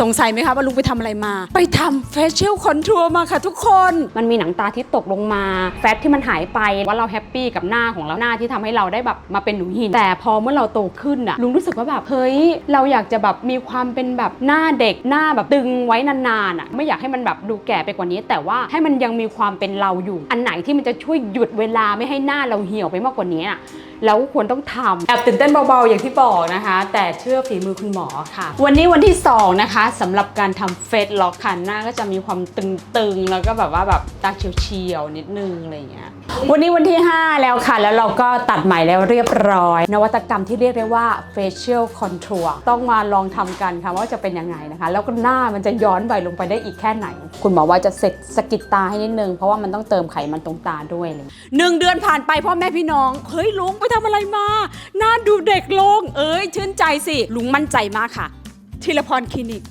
สงสัยไหมคะว่าลุงไปทำอะไรมา ไปทำ facial contour มาค่ะทุกคน มันมีหนังตาที่ตกลงมา แฟตที่มันหายไปว่าเราแฮปปี้กับหน้าของเราหน้าที่ทำให้เราได้แบบมาเป็นหนูหิน แต่พอเมื่อเราโตขึ้นอะลุงรู้สึกว่าแบบเฮ้ยเราอยากจะแบบมีความเป็นแบบหน้าเด็กหน้าแบบตึงไว้นานๆอะไม่อยากให้มันแบบดูแก่ไปกว่านี้ แต่ว่าให้มันยังมีความเป็นเราอยู่ อันไหนที่มันจะช่วยหยุดเวลาไม่ให้หน้าเราเหี่ยวไปมากกว่านี้อะ แล้วควรต้องทำแอบตื่นเต้นเบาๆ อย่างที่บอกนะคะ แต่เชื่อฝีมือคุณหมอค่ะ วันนี้วันที่ 2 นะคะสำหรับการทำเฟสล็อกค่ะหน้าก็จะมีความตึงๆ แล้วก็แบบว่าแบบตาเฉียวๆ นิดนึงอะไรอย่างเงี้ยวันนี้วันที่ 5 แล้วค่ะ แล้วเราก็ตัดใหม่แล้วเรียบร้อย นวัตกรรมที่เรียกได้ว่า facial contour ต้องมาลองทำกันค่ะว่าจะเป็นยังไงนะคะ แล้วก็หน้ามันจะย้อนวัยลงไปได้อีกแค่ไหน คุณหมอว่าจะเสร็จสกิดตาให้นิดนึง เพราะว่ามันต้องเติมไขมันตรงตาด้วยเลยหนึ่งเดือนผ่านไปพ่อแม่พี่น้องเฮ้ยลุงไปทำอะไรมาหน้าดูเด็กลง เอ้ยชื่นใจสิ ลุงมั่นใจมากค่ะทีละพรคลินิก